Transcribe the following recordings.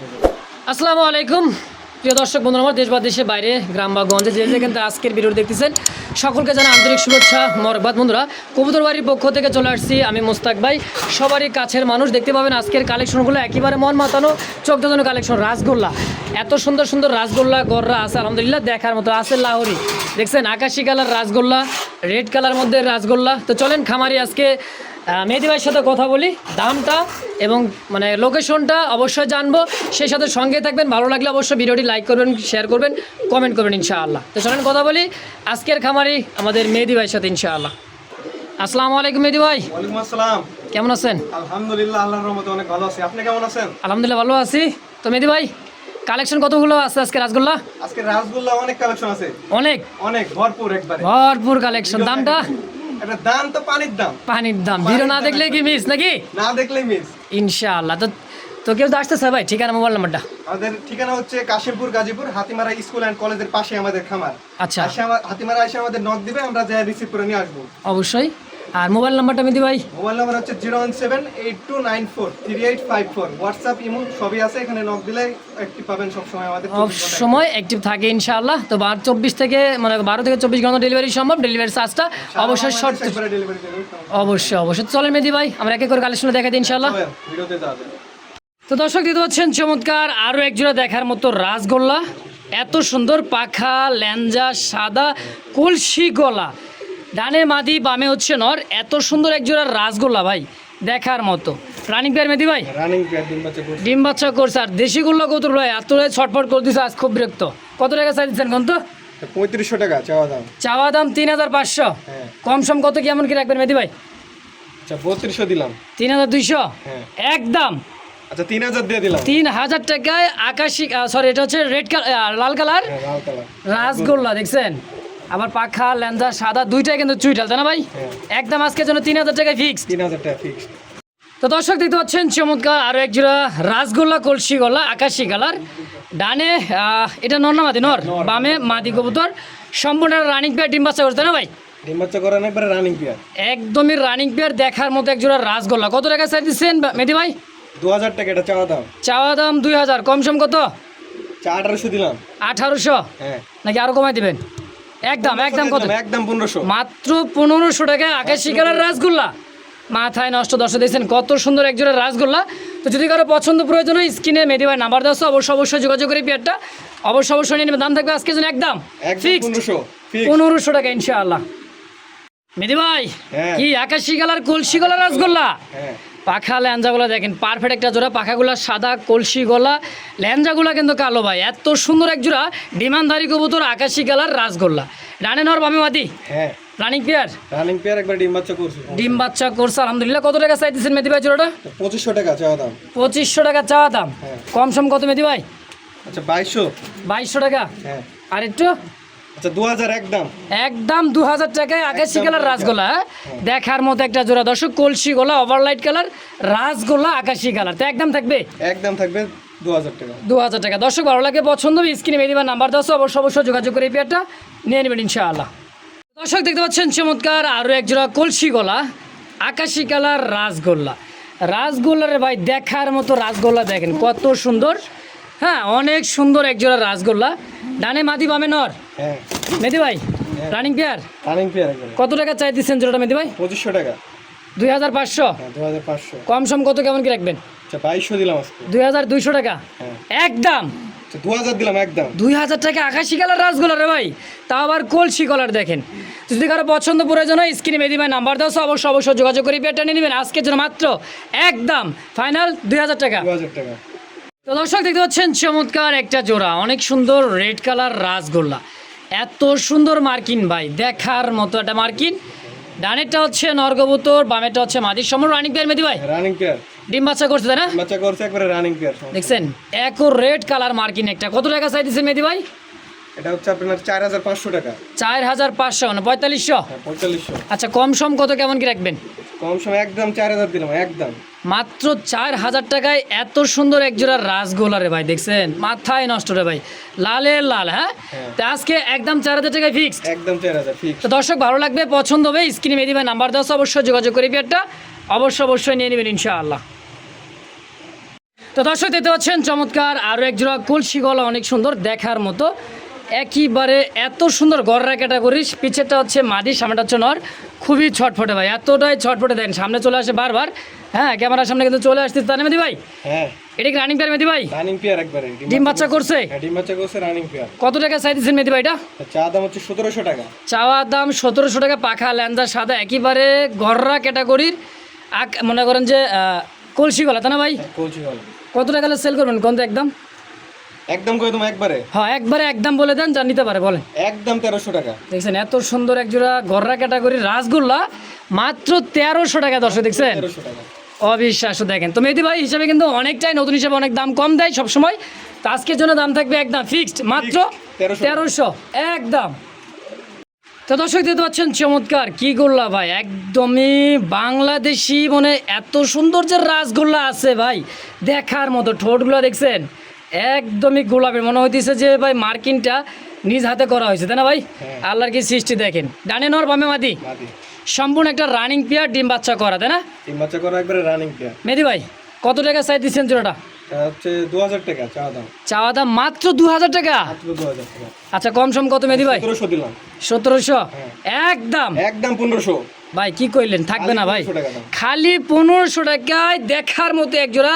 আসসালামু আলাইকুম। প্রিয় দর্শক বন্ধুরা, আমার দেশ বা দেশের বাইরে, গ্রাম বা গঞ্জে, যে যেখান থেকে আজকের ভিডিও দেখতেছেন, সকলকে জানা আন্তরিক শুভেচ্ছা মরবাদ বন্ধুরা কবুতর বাড়ির পক্ষ থেকে চলে আসছি আমি মোস্তাক ভাই। সবারই কাছের মানুষ দেখতে পাবেন আজকের কালেকশনগুলো একেবারে মন মাতানো চোখ দাঁতানো কালেকশন, রাসগোল্লা। এত সুন্দর সুন্দর রাসগোল্লা, গররা আছে, আলহামদুলিল্লাহ, দেখার মতো আছে লাহোরি। দেখছেন, আকাশি কালার রাসগোল্লা, রেড কালার মধ্যে রাসগোল্লা। তো চলেন খামারি আজকে মেহেদি ভাইয়ের সাথে কথা বলি দামটা এবং মানে লোকেশনটা অবশ্যই জানব। সেই সাথে সঙ্গে থাকবেন ভালো লাগলে অবশ্যই ভিডিওটি লাইক করবেন শেয়ার করবেন কমেন্ট করবেন ইনশাআল্লাহ। তো চলেন কথা বলি আজকের খামারি আমাদের মেহেদি ভাইয়ের সাথে ইনশাআল্লাহ। আসসালামু আলাইকুম মেহেদি ভাই। ওয়ালাইকুম আসসালাম। কেমন আছেন? আলহামদুলিল্লাহ আল্লাহর রহমতে অনেক ভালো আছি। আপনি কেমন আছেন? আলহামদুলিল্লাহ ভালো আছি। তো মেহেদি ভাই কালেকশন কতগুলো আছে আজকে রাসগোল্লা? আজকে রাসগোল্লা অনেক কালেকশন আছে। অনেক? অনেক ভরপুর একবারে। ভরপুর কালেকশন দামটা? এটা দাম তো পানির দাম। পানির দাম। ভিডিও না দেখলে কি মিস নাকি? না দেখলেই মিস ইনশাআল্লাহ। তো তো কেউ তো আসতেছে ভাই ঠিকানা মোবাইল নাম্বারটা আমাদের ঠিকানা হচ্ছে কাশিমপুর গাজীপুর হাতিমারা স্কুল অ্যান্ড কলেজের পাশে আমাদের খামার। আচ্ছা। হাতিমারা এসে আমাদের নক দিবে আমরা যা রিসিভ করে নিয়ে আসব। অবশ্যই। আর মোবাইল নাম্বারটা মেহেদি ভাই? মোবাইল নাম্বার হচ্ছে zero one seven eight two nine four three eight five four. WhatsApp imo সবই আছে এখানে নক দিলে একটি পাবেন সবসময় আমাদের সব সময় অ্যাক্টিভ থাকে ইনশাআল্লাহ। তো বার চব্বিশ থেকে মানে বারো থেকে চব্বিশ ঘণ্টা ডেলিভারি সম্ভব। ডেলিভারি চার্জটা অবশ্যই শর্ট অবশ্যই অবশ্যই। চলেন মেহেদি ভাই আমরা একে করে কালেকশন দেখাই দিই ইনশাআল্লাহ। ভিডিওতে যাবে তো দর্শক দিতে পাচ্ছেন চমৎকার আরও একজোড়া দেখার মতো রাসগোল্লা। এত সুন্দর পাখা ল্যাঞ্জা সাদা কলসি গলা। ডানে মাদি বামে হচ্ছে নর। এত সুন্দর এক একজোড়া রাসগোল্লা ভাই দেখার মতো। রানিং পেয়ার মেদি ভাই? রানিং পেয়ার দিন বাচ্চা করছে। ডিম বাচ্চা করছে। আর দেশি গুল্লা কত ভাই এত ছটফট করে দিচ্ছে আজ খুব বিরক্ত। কত টাকা চাই দিচ্ছেন কোন তো? পঁয়ত্রিশশো টাকা চাওয়া দাম। চাওয়া দাম তিন হাজার পাঁচশো। হ্যাঁ। কম সম কত কেমন কি রাখবেন মেদি ভাই? আচ্ছা বত্রিশশো দিলাম। তিন হাজার দুইশো? হ্যাঁ। একদম। আচ্ছা তিন হাজার দিয়ে দিলাম। তিন হাজার টাকায় আকাশি সরি এটা হচ্ছে রেড কালার লাল কালার হ্যাঁ লাল কালার রাসগোল্লা দেখছেন? আবার পাখা ল্যাঞ্জা সাদা দুইটাই কিন্তু চুইটাল তাই না ভাই? হ্যাঁ। একদম আজকের জন্য তিন হাজার টাকায় ফিক্স তিন হাজার টাকা ফিক্স তো দর্শক দেখতে পাচ্ছেন চমৎকার আরও এক জোড়া রাসগোল্লা কলসি গলা আকাশি কালার। ডানে এটা নর না মাদি? নর। বামে মাদি কবুতর। সম্পূর্ণ রানিং পেয়ার ডিম বাচ্চা করছে না ভাই? ডিম বাচ্চা করান একবারে রানিং পেয়ার একদমই রানিং পেয়ার দেখার মতো এক জোড়া রাসগোল্লা। কত টাকা চাই দিচ্ছেন মেদি ভাই? দু হাজার টাকা এটা চাওয়া দাম। চাওয়া দাম দুই হাজার। কম সম কত? আঠারোশো দিলাম। আঠারোশো? হ্যাঁ। নাকি আরও কমাই দিবেন? একদম একদম কত? একদম পনেরোশো। মাত্র পনেরোশো টাকা আকাশি কালার রাসগোল্লা। মাথায় নষ্ট দর্শক দিয়েছেন কত সুন্দর একজোড়া রাসগোল্লা। তো যদি কারও পছন্দ প্রয়োজন হয় স্ক্রিনে মেদি ভাই নাম্বার আছে, অবশ্যই অবশ্যই যোগাযোগ করে পেয়ারটা। অবশ্যই অবশ্যই নিয়ে নেবে দাম থাকবে আজকে জন্য একদম ফিক্স পনেরোশো টাকা ইনশাআল্লাহ। মেদি ভাই হ্যাঁ। কি আকাশি কালার কলসি গলা রাসগোল্লা? হ্যাঁ। পাখা ল্যাঞ্জাগুলো দেখেন পারফেক্ট একটা জোড়া পাখাগুলো সাদা কলসি গলা। ল্যাঞ্জাগুলো কিন্তু কালো ভাই এত সুন্দর এক জোড়া ডিমানধারী কবুতর আকাশি কালার রাসগোল্লা। রানে নর বামে মাদি হ্যাঁ। রানিং পেয়ার রানিং পেয়ার একবার ডিম বাচ্চা করছে। ডিম বাচ্চা করছে আলহামদুলিল্লাহ। কত টাকা চাইতেছেন মেদি ভাই জোড়াটা? পঁচিশশো টাকা চাওয়া দাম। পঁচিশশো টাকা চাওয়া দাম। হ্যাঁ। কম সম কত মেদি ভাই? আচ্ছা বাইশশো। বাইশশো টাকা? হ্যাঁ। আর একটু? একদম। দু হাজার টাকায় আকাশি কালার রাসগোলা হ্যাঁ? দেখার মতো একটা জোড়া। দর্শক কলসি গোলা ওভারলাইট কালার রাসগোলা আকাশি কালার তো একদম থাকবে? একদম থাকবে দু হাজার টাকা। দর্শক ভালো লাগে পছন্দ স্ক্রিনে মেদি বা নাম্বার দশ অবশ্যই অবশ্যই যোগাযোগ করে এই পেয়ারটা নিয়ে নেবেন ইনশাআল্লাহ। দর্শক দেখতে পাচ্ছেন চমৎকার আরও এক জোড়া কলসি গলা আকাশি কালার রাসগোল্লা। রাসগোল্লার ভাই দেখার মতো রাসগোল্লা দেখেন কত সুন্দর। হ্যাঁ অনেক সুন্দর এক জোড়া রাসগোল্লা। ডানে মাদি বামে নর। হ্যাঁ। মেদি ভাই রানিং পেয়ার রানিং পেয়ার কত টাকা চাই দিচ্ছেন জোড়াটা মেদি ভাই? পঁচিশশো টাকা। দুই হাজার পাঁচশো। হ্যাঁ কম সম কত কেমন কি রাখবেন? আচ্ছা বাইশশো দিলাম দুই হাজার দুইশো টাকা। হ্যাঁ। একদম। আচ্ছা দু হাজার দিলাম একদম। দুই হাজার টাকা আকাশি কালার রাসগোলা রে ভাই। তাও আবার কলসি কলার দেখেন। যদি কারও পছন্দ প্রয়োজন হয় স্ক্রিনে মেদি ভাই নাম্বার দাও অবশ্যই অবশ্যই যোগাযোগ করে পেয়ারটা নিয়ে নেবেন। আজকের জন্য মাত্র একদম ফাইনাল দুই হাজার টাকা। দু হাজার টাকা। তো দর্শক দেখতে পাচ্ছেন চমৎকার একটা জোড়া। অনেক সুন্দর রেড কালার রাসগোল্লা। এত সুন্দর মার্কিন ভাই দেখার মতো একটা মার্কিন। ডানেরটা হচ্ছে নর্গবুতর বামেরটা হচ্ছে মাদির সমর রানিং পেয়ার মেদি ভাই? রানিং পেয়ার ডিম বাচ্চা করছে তাই না? বাচ্চা করছে একবারে রানিং পেয়ার দেখছেন এক রেড কালার মার্কিন একটা। কত টাকা চাই দিচ্ছেন মেদি ভাই? এটা হচ্ছে আপনার চার হাজার পাঁচশো টাকা। চার হাজার পাঁচশো মানে পঁয়তাল্লিশশো? হ্যাঁ পঁয়তাল্লিশশো। আচ্ছা কম সম কত কেমন কি রাখবেন? কম সময় একদম চার হাজার দিলাম একদম। মাত্র চার হাজার টাকায় এত সুন্দর এক জোড়া রাসগোলা রে ভাই দেখছেন? মাথায় নষ্ট রে ভাই লালের লাল হ্যাঁ? হ্যাঁ। তো আজকে একদম চার হাজার টাকায় ফিক্সড একদম চার হাজার ফিক্স তো দর্শক ভালো লাগবে পছন্দ হবে স্ক্রিনে মেয়ে দিবে নাম্বার দশ অবশ্যই যোগাযোগ করে পেয়ারটা অবশ্যই অবশ্যই নিয়ে নেবেন ইনশাআল্লাহ। তো তো দর্শক দেখতে পাচ্ছেন চমৎকার আরও এক জোড়া কলসি গলা অনেক সুন্দর দেখার মতো। একইবারে এত সুন্দর গররা ক্যাটাগরি পিছেরটা হচ্ছে মাদি সামনেটা হচ্ছে নর। খুবই ছটফটে ভাই এতটাই ছটফটে দেন। সামনে চলে আসে বারবার। হ্যাঁ ক্যামেরার সামনে কিন্তু চলে আসছে তানে মেদি ভাই। হ্যাঁ। এটা কি রানিং পেয়ার মেদি ভাই? রানিং পেয়ার একবারে ডিম বাচ্চা করছে? হ্যাঁ ডিম বাচ্চা করছে রানিং পেয়ার কত টাকা চাই দিচ্ছেন মেদি ভাই এটা? চা দাম হচ্ছে সতেরোশো টাকা। চাওয়া দাম সতেরোশো টাকা পাখা ল্যাঞ্জা সাদা একইবারে গররা ক্যাটাগরির। আক মনে করেন যে কলসি গলা তাই না ভাই? কলছি হল কত টাকা সেল করবেন? কোন একদম? একদম করে একবারে? হ্যাঁ একবারে একদম বলে দেন যা নিতে পারে বলেন। একদম তেরোশো টাকা। দেখছেন এত সুন্দর এক জোড়া গররা ক্যাটাগরির রাসগোল্লা মাত্র তেরোশো টাকা দর্শক দেখছেন? অবিশ্বাস্য দেখেন। তো মেহেদি ভাই হিসাবে কিন্তু অনেকটাই নতুন হিসাবে অনেক দাম কম দেয় সবসময়। তো আজকের জন্য দাম থাকবে একদম ফিক্সড মাত্র তেরোশো। তেরোশো একদম। তো দর্শক দেখতে পাচ্ছেন চমৎকার। কি গোল্লা ভাই একদমই বাংলাদেশি মানে এত সুন্দর যে রাসগোল্লা আছে ভাই দেখার মতো ঠোঁটগুলো দেখছেন? একদমই গোলাপের। মনে হইতেছে যে ভাই মার্কিনটা নিজ হাতে করা হয়েছে তাই না ভাই? হ্যাঁ। আল্লাহর কি সৃষ্টি দেখেন। ডানে নর বামে মাদি? মাদি। সম্পূর্ণ একটা রানিং পেয়ার ডিম বাচ্চা করা তাই না? ডিম বাচ্চা করা একবারে রানিং পেয়ার। মেদি ভাই কত টাকা চাই দিচ্ছেন জোড়াটা? হচ্ছে টাকা দাম। চাওয়া দাম মাত্র টাকা? মাত্র আচ্ছা কম সম কত মেদি ভাই? দিলাম। হ্যাঁ। একদম? একদম ভাই কি কইলেন? থাকবে না ভাই। 1500 টাকা দাম। খালি পনেরোশো টাকায় দেখার মতো এক জোড়া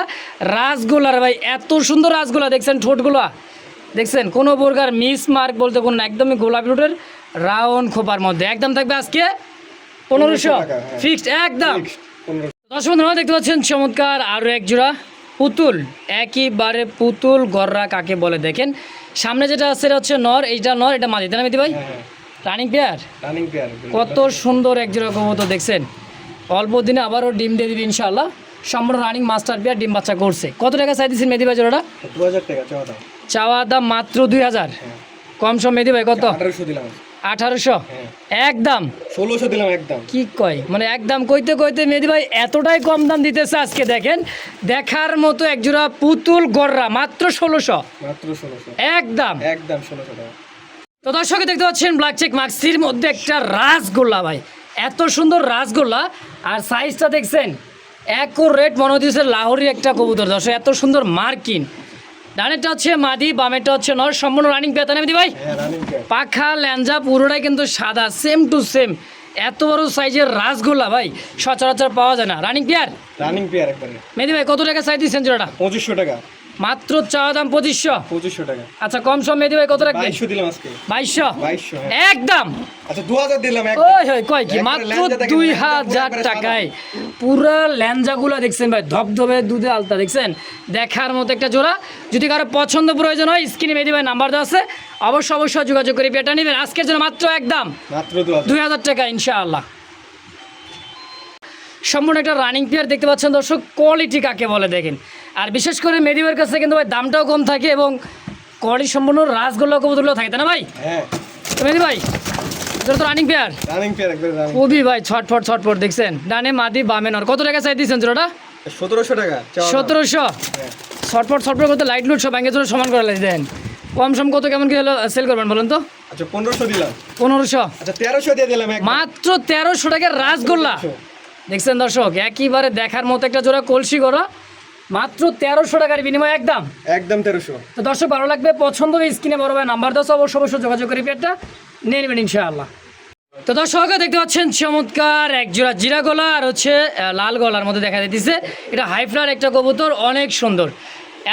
রাসগোলার ভাই। এত সুন্দর রাসগোলা দেখছেন ঠোঁটগুলা? দেখছেন? কোনো প্রকার মিস মার্ক বলতে কোনো না, একদমই গোলাপি রোডের রাউন্ড খোপার মধ্যে। একদম থাকবে আজকে পনেরোশো? হ্যাঁ। ফিক্সড? একদম? দশ বন্ধুরা দেখতে পাচ্ছেন চমৎকার আরও এক জোড়া পুতুল একইবারে পুতুল গররা কাকে বলে দেখেন? সামনে যেটা আছে এটা হচ্ছে নর এইটা নর এটা মাঝে তাই না মিতি ভাই? রানিং পেয়ার রানিং পেয়ার কত সুন্দর এক জোড়া কবুতর দেখছেন। অল্প দিনে আবারও ডিম দিয়ে দিবি ইনশাআল্লাহ। সম্পূর্ণ রানিং মাস্টার পেয়ার ডিম বাচ্চা করছে। কত টাকা চাই দিচ্ছেন মেদি ভাই জোড়াটা? দু হাজার টাকা চাওয়া দাম। মাত্র দুই হাজার। হ্যাঁ। কম সম মেদি ভাই কত? আঠারোশো দিলাম। আঠারোশো। একদম ষোলোশো দিলাম একদম কি কয়? মানে একদম কইতে কইতে মেহেদি ভাই এতটাই কম দাম দিতেছে আজকে দেখেন। দেখার মতো একজোড়া পুতুল গররা মাত্র ষোলোশো। মাত্র ষোলোশো। একদম একদম ষোলোশো টাকা। তো দর্শকে দেখতে পাচ্ছেন ব্ল্যাক চেক মাক্সির মধ্যে একটা রাসগোল্লা ভাই। এত সুন্দর রাসগোল্লা। আর সাইজটা দেখছেন একর রেট মনে হচ্ছে লাহোরি একটা কবুতর। দর্শক এত সুন্দর মার্কিন। ডানেরটা হচ্ছে মাদি বামেরটা হচ্ছে নর সম্পূর্ণ রানিং পেতা নেই ভাই? হ্যাঁ পাখা ল্যাঞ্জা পুরোটাই কিন্তু সাদা সেম টু সেম এত বড় সাইজের রাসগোল্লা ভাই সচরাচর পাওয়া যায় না। রানিং পেয়ার রানিং পেয়ার একবারে। মেদি ভাই কত টাকা সাইজ দিচ্ছেন জোড়াটা? পঁচিশশো টাকা। মাত্র চাওয়া দাম পঁচিশশো। পঁচিশশো টাকা। আচ্ছা কম সম মেদি ভাই কত রাখবেন? বাইশশো দিলাম আজকে। বাইশশো? বাইশশো হ্যাঁ। একদম আচ্ছা দু হাজার দিলাম ওই হয় কয় কি? মাত্র দুই হাজার টাকায়। পুরা ল্যাঞ্জাগুলো দেখছেন ভাই ধবধবে দুধে আলতা দেখছেন? দেখার মতো একটা জোড়া। যদি কারও পছন্দ প্রয়োজন হয় স্ক্রিনে মেদি ভাই নাম্বার দেওয়া আছে। অবশ্য অবশ্যই যোগাযোগ করে পেটা নেবেন। আজকের জন্য মাত্র একদম মাত্র দুই হাজার টাকা ইনশাআল্লাহ। সম্পূর্ণ একটা রানিং প্লেয়ার দেখতে পাচ্ছেন দর্শক কোয়ালিটি কাকে বলে দেখেন? আর বিশেষ করে মেদিবের কাছে কিন্তু ভাই দামটাও কম থাকে এবং কোয়ালিটি সম্পূর্ণ রাসগোল্লা কবুতরগুলো থাকে তাই না ভাই? হ্যাঁ। মেদি ভাই এটা তো রানিং রানিং পেয়ার একবারে রানিং খুবই ভাই ছটফট ছটফট দেখছেন? ডানে মাদি বামে নর। কত টাকা চাই দিয়েছেন জোড়াটা? টাকা চাওয়া দাম। সতেরোশো? হ্যাঁ। ছটফট ছটফট করতে লাইট লুট সব ব্যাঙ্গে জোড়া সমান করে দেন। কম সম কত কেমন কি হলো সেল করবেন বলুন তো? আচ্ছা পনেরোশো দিলাম। পনেরোশো। আচ্ছা দিয়ে দিলাম মাত্র তেরোশো টাকার রাসগোল্লা। দেখছেন দর্শক একইবারে দেখার মতো একটা জোড়া কলসি করা মাত্র তেরোশো টাকার বিনিময়ে একদম? একদম তেরোশো। তো দর্শক ভালো লাগবে? পছন্দ স্ক্রিনে বড় ভাই নাম্বার দশ অবশ্যই অবশ্যই যোগাযোগ করে পেটটা নিয়ে নেবেন ইনশাআল্লাহ। তো দর্শক দেখতে পাচ্ছেন চমৎকার এক জোড়া জিরা গলা আর হচ্ছে লাল গলার মধ্যে দেখা দিতেছে এটা হাইফ্লার একটা কবুতর অনেক সুন্দর।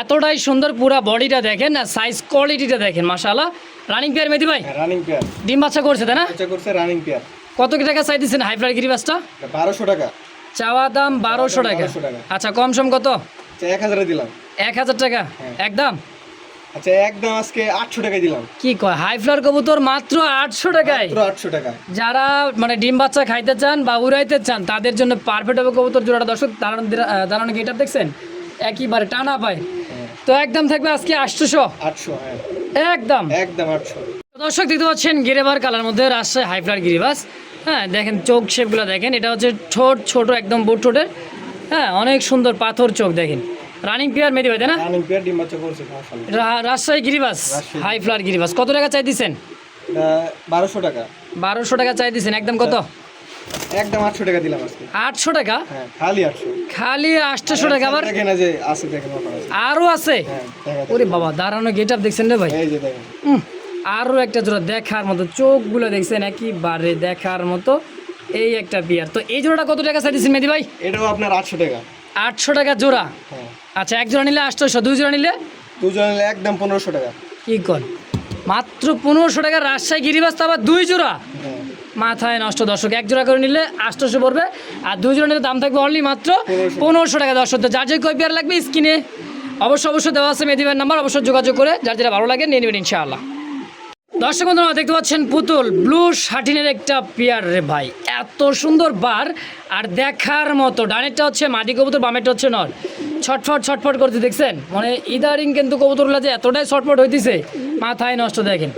এতটাই সুন্দর পুরা বডিটা দেখেন আর সাইজ কোয়ালিটিটা দেখেন মাশাআল্লাহ। রানিং পেয়ার মেদি ভাই? হ্যাঁ রানিং পেয়ার ডিম বাচ্চা করছে তাই না? করছে রানিং পেয়ার কত টাকা চাই দিচ্ছেন হাইফ্লার গিরিবাসটা বারোশো টাকা। চাওয়া দাম বারোশো টাকা। আচ্ছা কম সম কত? আচ্ছা এক হাজারে দিলাম। এক হাজার টাকা? হ্যাঁ। একদম আচ্ছা একদম আজকে আটশো টাকায় দিলাম। কি কয়? হাই ফ্লার কবুতর মাত্র আটশো টাকায়? আটশো টাকা যারা মানে ডিম বাচ্চা খাইতে চান বা উড়াইতে চান তাদের জন্য পারফেক্ট হবে কবুতর জোড়াটা। দর্শক দাঁড়ানো দাঁড়ানো গেট দেখছেন? একইবারে টানা পায়। হ্যাঁ। তো একদম থাকবে আজকে আটশোশো। আটশো হ্যাঁ। একদম একদম আটশো। দর্শক দেখতে পাচ্ছেন গিরেবার কালার মধ্যে রাজশাহী হাইফ্লার গিরিবাস। হ্যাঁ দেখেন চোখ শেপগুলো দেখেন। এটা হচ্ছে ছোট ছোট একদম বুট ঠোঁটের। হ্যাঁ অনেক সুন্দর পাথর চোখ দেখেন। রানিং পেয়ার মেদি ভাই তাই না? রাজশাহী গিরিবাস হাই ফ্লার গিরিবাস। কত টাকা চাই দিচ্ছেন বারোশো টাকা। বারোশো টাকা চাই দিচ্ছেন একদম কত? একদম আটশো টাকা দিলাম আজকে। টাকা? হ্যাঁ খালি আটশো। খালি আটশোশো টাকা আবার? দেখেন যে আছে দেখেন অফার আছে। আরও আছে? হ্যাঁ ওরে বাবা দাঁড়ানো গেট আপ দেখছেন রে ভাই? এই যে দেখেন। একটা জোড়া দেখার মতো চোখগুলো দেখছেন একেবারে দেখার মতো। এই একটা বিয়ার তো এই জোড়াটা কত টাকা চাইতেছেন মেদি ভাই? এটাও আপনার আটশো টাকা। আটশো টাকা জোড়া? হ্যাঁ। আচ্ছা এক জোড়া নিলে আটশোশো দুই জোড়া নিলে? দুজন নিলে একদম পনেরোশো টাকা। কি কর? মাত্র পনেরোশো টাকা রাজশাহী গিরিবাস আবার দুই জোড়া? হ্যাঁ। মাথায় নষ্ট দর্শক এক জোড়া করে নিলে আটশোশো পড়বে আর দুই জোড়া নিলে দাম থাকবে অনলি মাত্র পনেরোশো টাকা। দর্শক। তো যার যে কয় পেয়ার লাগবে স্কিনে অবশ্যই অবশ্যই দেওয়া আছে মেদিবের নাম্বার অবশ্যই যোগাযোগ করে যার যেটা ভালো লাগে নিয়ে নেবেন ইনশাআল্লাহ। দর্শক বন্ধুরা দেখতে পাচ্ছেন পুতুল ব্লু শাটিনের একটা পেয়ার রে ভাই। এত সুন্দর বার আর দেখার মতো। ডানেরটা হচ্ছে মাটি কবুতর বামেরটা হচ্ছে নর ছটফট ছটফট করতে দেখছেন? মানে ইদারিং কিন্তু কবুতরগুলো যে এতটাই ছটফট হইতেছে মাথায় নষ্ট দেখেন।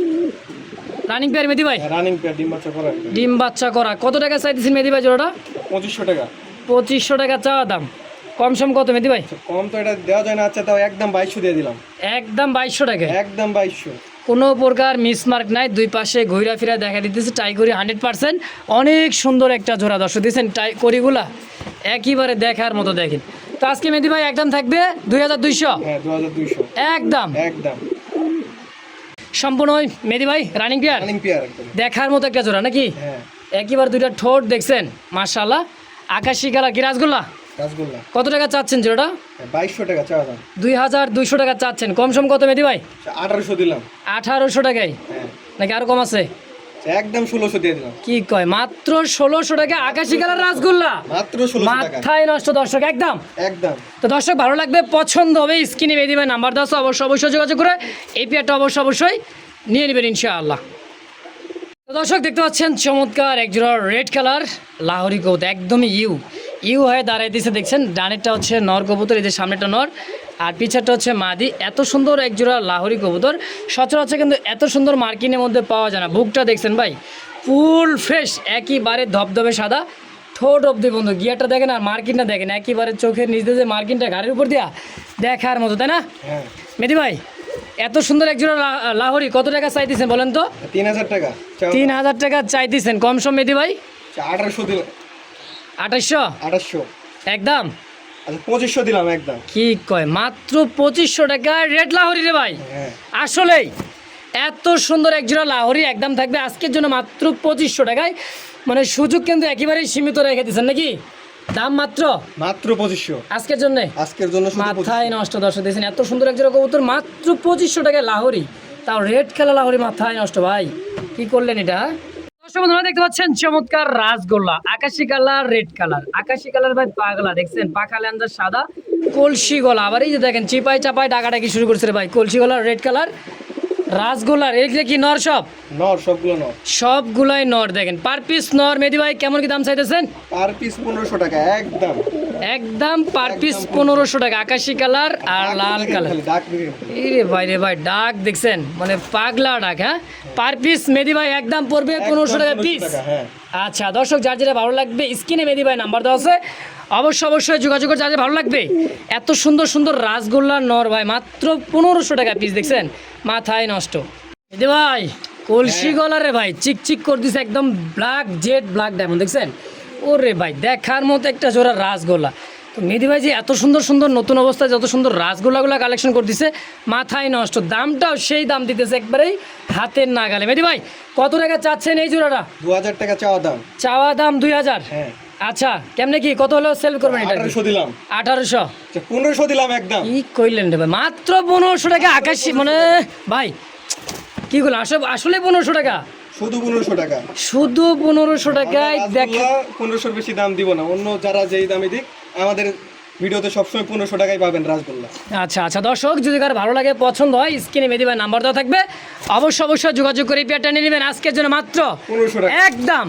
রানিং পেয়ার মেদি ভাই? রানিং পেয়ার ডিম বাচ্চা করা ডিম বাচ্চা করা। কত টাকা চাইতেছেন মেদি ভাই জোড়াটা? পঁচিশশো টাকা। পঁচিশশো টাকা চাওয়া দাম। কম সম কত মেদি ভাই? কম তো এটা দেওয়া যায় না আচ্ছা তাও একদম বাইশশো দিয়ে দিলাম। একদম বাইশশো টাকা। একদম বাইশশো। কোনো প্রকার মিসমার্ক নাই দুই পাশে ঘুরা ফিরা দেখা দিতেছে টাই করি হান্ড্রেড পার্সেন্ট। অনেক সুন্দর একটা জোড়া দর্শক দিয়েছেন টাই করিগুলা একইবারে দেখার মতো দেখেন। তো আজকে মেদি ভাই একদম থাকবে দুই হাজার দুইশো? হ্যাঁ দু হাজার দুইশো। একদম? একদম। সম্পূর্ণ ওই মেদি ভাই রানিং পেয়ার রানিং পেয়ার দেখার মতো একটা জোড়া নাকি? হ্যাঁ। একইবার দুইটা ঠোঁট দেখছেন মার্শাল্লাহ আকাশি কালা কি রাসগোল্লা? রাসগোল্লা কত টাকা চাচ্ছেন জোড়াটা? বাইশশো টাকা চাওয়া দাম। দুই হাজার দুইশো টাকা চাচ্ছেন। কম সম কত মেদি ভাই? আঠারোশো দিলাম। আঠারোশো টাকায়? হ্যাঁ। নাকি আরও কম আছে? একদম ষোলোশো দিয়ে দিলাম। কি কয় মাত্র ষোলোশো টাকা আকাশি কালার রাসগোল্লা? মাত্র মাথায় নষ্ট দর্শক একদম? একদম। তো দর্শক ভালো লাগবে পছন্দ হবে স্ক্রিনে বেঁধে দিবেন নাম্বার দশ অবশ্যই অবশ্যই যোগাযোগ করে এই পেয়ারটা অবশ্যই অবশ্যই নিয়ে নেবেন ইনশাআল্লাহ। তো দর্শক দেখতে পাচ্ছেন চমৎকার এক জোড়া রেড কালার লাহোরি কবুতর একদমই ইউ। ইউ হয়ে দাঁড়াই দিয়েছে দেখছেন? ডানেরটা হচ্ছে নর কবুতর এই যে সামনেটা নর। আর পিছারটা হচ্ছে মাদি। এত সুন্দর এক জোড়া লাহোরি কবুতর। সচরাচর কিন্তু এত সুন্দর মার্কিনের মধ্যে পাওয়া যায় না। বুকটা দেখছেন ভাই? ফুল ফ্রেশ একইবারে ধবধবে সাদা। ঠোঁট অব্দি বন্ধু গিয়ারটা দেখেন আর মার্কিনটা দেখেন। একেবারে চোখের নিচ দিয়ে যে মার্কিনটা গাড়ির উপর দিয়া দেখার মতো তাই না? হ্যাঁ। মেদি ভাই এত সুন্দর এক জোড়া লা- লাহোরি কত টাকা চাইতেছেন বলেন তো? তিন হাজার টাকা। তিন হাজার টাকা চাইতেছেন কম সম মেদি ভাই? আঠারোশো দিলাম আঠাশশো আঠাশশো একদম? আচ্ছা পঁচিশশো দিলাম একদম। কি কয় মাত্র পঁচিশশো টাকা রেড লাহোরি রে ভাই। হ্যাঁ। আসলেই এত সুন্দর এক জোড়া লাহোরি একদম থাকবে। আজকের জন্য মাত্র পঁচিশশো টাকায়। মানে সুযোগ কিন্তু একেবারেই সীমিত রেখে দিচ্ছেন নাকি? দাম মাত্র? মাত্র পঁচিশশো। আজকের জন্য? আজকের জন্য মাথায় নষ্ট দর্শক দিয়েছেন এত সুন্দর এক জোড়া কবুতর মাত্র পঁচিশশো টাকায় লাহোরি। তাও রেড খেলা লাহোরি মাথায় নষ্ট ভাই। কি করলেন এটা? দর্শক বন্ধুরা দেখতে পাচ্ছেন চমৎকার রাসগোল্লা আকাশি কালার রেড কালার। আকাশি কালার ভাই পাগলা দেখছেন? পাখা সাদা কলসি গলা। আবার এই যে দেখেন চিপাই চাপাই ডাকাডাকি শুরু করছে রে ভাই। কলসি গলা রেড কালার রাসগোল্লার এগুলো কি নর সব? নর সবগুলো নর। সবগুলাই নর দেখেন। পার পিস নর মেদি ভাই কেমন কি দাম চাইতেছেন? পার পিস পনেরোশো টাকা একদম। একদম পার পিস পনেরোশো টাকা আকাশি কালার আর লাল কালার। খালি ডাক দিকে এই রে ভাই রে ভাই ডাক দেখছেন? মানে পাগলা ডাক হ্যাঁ? পার পিস মেদি ভাই একদম পড়বে পনেরোশো টাকা পিস হ্যাঁ। আচ্ছা দর্শক যার যেটা ভালো লাগবে স্ক্রিনে মেদি ভাই নাম্বার দেওয়া আছে। অবশ্যই অবশ্যই যোগাযোগ করে যাদের ভালো লাগবে। এত সুন্দর সুন্দর রাসগোল্লা নর ভাই মাত্র পনেরোশো টাকা পিস দেখছেন? মাথায় নষ্ট। মেদি ভাই কলসি গলার রে ভাই চিক চিক করে দিছে একদম ব্ল্যাক জেড ব্ল্যাক ডায়মন্ড দেখছেন? ওরে ভাই দেখার মতো একটা জোড়া রাসগোল্লা। তো মেদি ভাই যে এত সুন্দর সুন্দর নতুন অবস্থায় যত সুন্দর রাসগোল্লাগুলো কালেকশন করে দিছে মাথায় নষ্ট। দামটাও সেই দাম দিতেছে একবারেই হাতের নাগালে। মেদি ভাই কত টাকা চাচ্ছেন এই জোড়াটা? দু হাজার টাকা চাওয়া দাম। চাওয়া দাম দুই হাজার হ্যাঁ। আচ্ছা কেমনে কি? কত হলো সেল করবেন এটা? আঠারোশো দিলাম। আঠারোশো? আচ্ছা, পনেরোশো দিলাম একদম। কি কইলেন রে ভাই? মাত্র পনেরোশো টাকা আকাশি মানে ভাই কি করলেন আসলে আসলে পনেরোশো টাকা? শুধু পনেরোশো টাকা। শুধু পনেরোশো টাকায় দেখ পনেরোশোর বেশি দাম দিব না। অন্য যারা যেই দামে দিক আমাদের ভিডিওতে সবসময় পনেরোশো টাকাই পাবেন রাসগোল্লা। আচ্ছা আচ্ছা দর্শক যদি কারও ভালো লাগে পছন্দ হয় স্ক্রিনে নাম্বার দেওয়া থাকবে। অবশ্যই অবশ্যই যোগাযোগ করে পেয়ারটা নিয়ে নেবেন। আজকের জন্য মাত্র পনেরোশো টাকা। একদম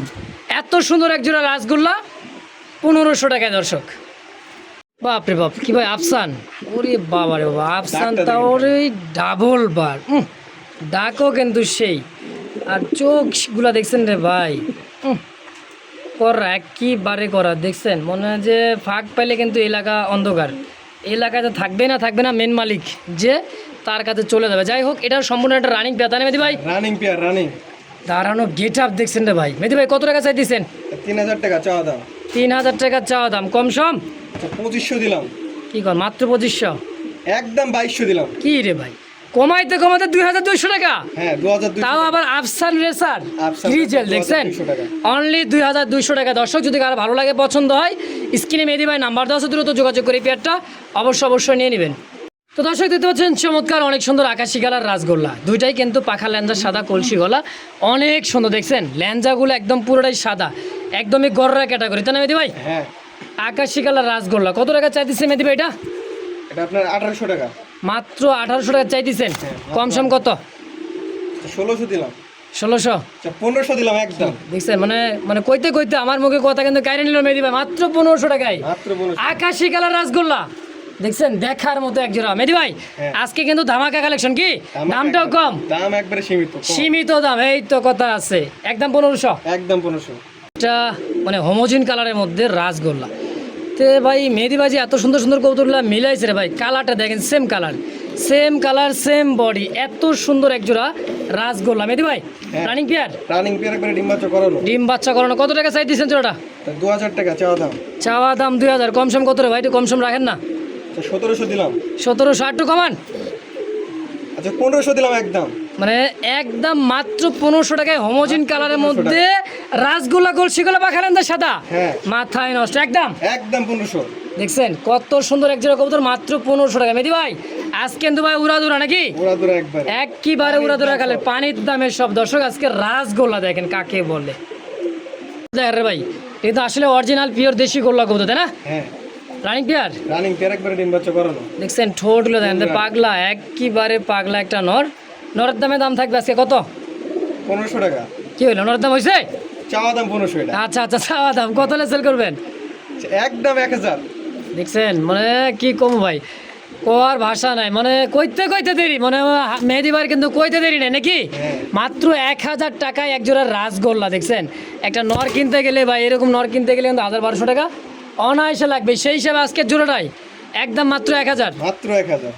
এত সুন্দর এক জোড়া রাসগোল্লা পনেরোশো টাকায় দর্শক। বাপরে বাপ কি ভাই আফসান। ওরে বাবা রে বাবা আফসান তা ওরে ডাবল বার ডাকও কিন্তু সেই। আর চোখগুলা দেখছেন রে ভাই? করা একইবারে করা দেখছেন? মনে হয় যে ফাঁক পাইলে কিন্তু এলাকা অন্ধকার। এলাকায় তো থাকবে না থাকবে না মেন মালিক যে তার কাছে চলে যাবে। যাই হোক এটা সম্পূর্ণ একটা রানিং পেতা নেবে ভাই? রানিং পেয়ার রানিং দাঁড়ানো গেট আপ দেখছেন রে ভাই। মেদি ভাই কত টাকা চাই দিচ্ছেন তিন হাজার টাকা চাওয়া দাম তিন হাজার টাকা চাওয়া দাম। কম সম? পঁচিশশো দিলাম। কি কর মাত্র পঁচিশশো? একদম বাইশশো দিলাম। কি রে ভাই? কমাইতে কমাইতে দুই হাজার দুইশো টাকা। হ্যাঁ তাও আবার আফসান রেসার রেসার দেখছেন? অনলি দুই হাজার দুইশো টাকা। দর্শক যদি কারও ভালো লাগে পছন্দ হয় স্ক্রিনে মেহেদি ভাই নাম্বার দেওয়া আছে দ্রুত যোগাযোগ করে পেয়ারটা অবশ্যই অবশ্যই নিয়ে নেবেন। তো দর্শক দেখতে পাচ্ছেন চমৎকার অনেক সুন্দর আকাশি কালার রাসগোল্লা। দুইটাই কিন্তু পাখা ল্যাঞ্জা সাদা কলসি গলা। অনেক সুন্দর দেখছেন? ল্যাঞ্জাগুলো একদম পুরোটাই সাদা। একদমই গররা ক্যাটাগরি তাই না মেহেদি ভাই? হ্যাঁ। আকাশি কালার রাসগোল্লা। কত টাকা চাইতেছে মেহেদি ভাই এটা? এটা আপনার আঠারোশো টাকা। মাত্র আঠারোশো টাকা চাইতেছেন। কম সম কত? ষোলোশো দিলাম। ষোলোশো? আচ্ছা পনেরোশো দিলাম একদম। দেখছেন মানে মানে কইতে কইতে আমার মুখে কথা কিন্তু কাইরে নিল মেহেদি ভাই মাত্র পনেরোশো টাকায়। আকাশি কালার রাসগোল্লা। দেখছেন দেখার মতো এক জোড়া। মেহেদি ভাই হ্যাঁ। আজকে কিন্তু ধামাকা কালেকশন কি? দামটাও কম। দাম একবারে সীমিত। সীমিত দাম এই তো কথা আছে। একদম পনেরোশো? একদম পনেরোশো। এটা মানে হোমোজিন কালারের মধ্যে রাসগোল্লা। তে ভাই মেহেদি ভাই এত সুন্দর সুন্দর কৌতুকগুলো মিলাইছে রে ভাই। কালারটা দেখেন same colour same colour same body এত সুন্দর এক জোড়া রাসগোল্লা। মেহেদি ভাই। রানিং পেয়ার রানিং পেয়ার একবারে ডিম বাচ্চা করানো। ডিম বাচ্চা করানো। কত টাকা চাই দিচ্ছেন জোড়াটা? দু হাজার টাকা চাওয়া দাম। চাওয়া দাম দুই হাজার। কম সম কত রে ভাই একটু কম সম রাখেন না। সতেরোশো দিলাম। সতেরোশো আটটু কমান। আচ্ছা পনেরোশো দিলাম একদম। মানে একদম মাত্র পনেরোশো টাকায় হোমোজিন কালারের মধ্যে রাসগোল্লা গোলসিগোলা পাখালেন সাদা? হ্যাঁ। মাথায় নষ্ট একদম? একদম পনেরোশো। দেখছেন কত সুন্দর এক জোড়া কবুতর মাত্র পনেরোশো টাকা। মেদি ভাই আজকে কিন্তু ভাই উড়াদুরা নাকি? একবারে। উড়াদুরা খালে পানির দামের সব দর্শক আজকে রাসগোল্লা দেখেন কাকে বলে। দেখেন রে ভাই এটা আসলে অরিজিনাল পিওর দেশি গোল্লা কবুতর তাই না? রানিং পিয়ার রানিং পেয়ার একবারে ডিম বাচ্চা করানো। দেখছেন ঠোঁটগুলো দেখেন পাগলা একবারে পাগলা একটা নর। নরের দামে দাম থাকবে আজকে কত? পনেরোশো টাকা। কি হইল নরের দাম হয়েছে চাওয়া দাম পনেরোশো এটা। আচ্ছা আচ্ছা চাওয়া দাম। কত সেল করবেন? একদম এক হাজার। দেখছেন? মানে কি কম ভাই? কোয়ার ভাষা নাই। মানে কইতে কইতে দেরি। মানে মেহেদি ভাই কিন্তু কইতে দেরি নাই নাকি? হ্যাঁ। মাত্র এক হাজার টাকায় এক জোড়া রাসগোল্লা দেখছেন? একটা নর কিনতে গেলে ভাই এরকম নর কিনতে গেলে কিন্তু হাজার বারোশো টাকা অনায়াসে লাগবে। সেই হিসাবে আজকের জোড়াটাই একদম মাত্র এক হাজার। মাত্র এক হাজার।